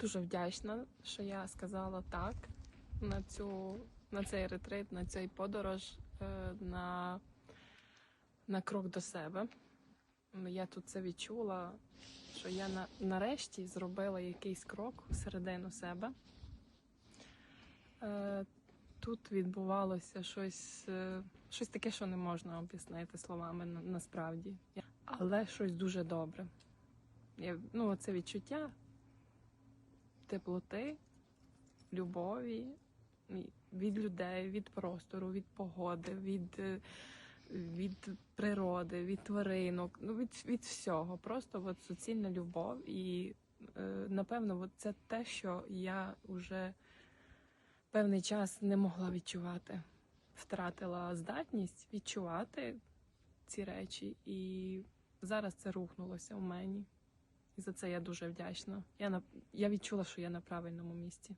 дуже вдячна, що я сказала так на цю на цей ретрит, на цей подорож, е, на, на крок до себе. Я тут це відчула, що я на, нарешті зробила якийсь крок всередину себе. Е, Тут відбувалося щось, е, щось таке, що не можна об'яснити словами насправді. Але щось дуже добре. Я, ну, це відчуття теплоти, любові від людей, від простору, від погоди, від, е, від природи, від тваринок, ну від, від всього. Просто от суцільна любов. І е, напевно, от це те, що я вже певний час не могла відчувати. Втратила здатність відчувати ці речі, і зараз це рухнулося у мені. І за це я дуже вдячна. Я на я відчула, що я на правильному місці.